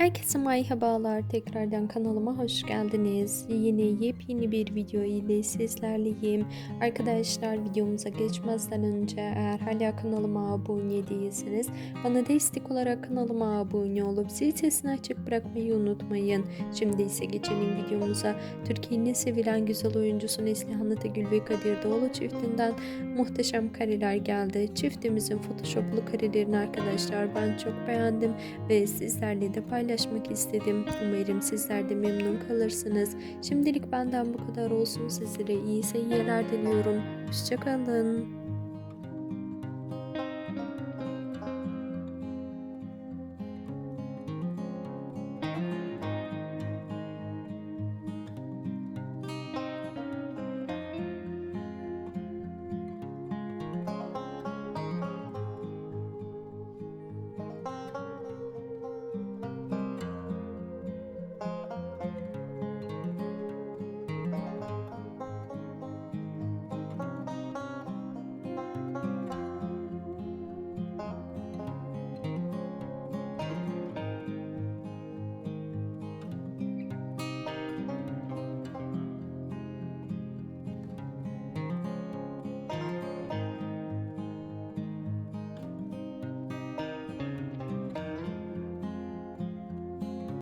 Herkese merhabalar. Tekrardan kanalıma hoş geldiniz. Yine yepyeni bir video ile sizlerleyim. Arkadaşlar videomuza geçmezden önce eğer hala kanalıma abone değilseniz bana destek olarak kanalıma abone olup zil sesini açık bırakmayı unutmayın. Şimdi ise geçelim videomuza. Türkiye'nin sevilen güzel oyuncusu Neslihan Atagül ve Kadir Doğulu çiftinden muhteşem kareler geldi. Çiftimizin photoshoplu karelerini arkadaşlar ben çok beğendim ve sizlerle de paylaşmak istedim. Umarım sizler de memnun kalırsınız. Şimdilik benden bu kadar olsun. Sizlere iyi seyirler diliyorum. Hoşçakalın.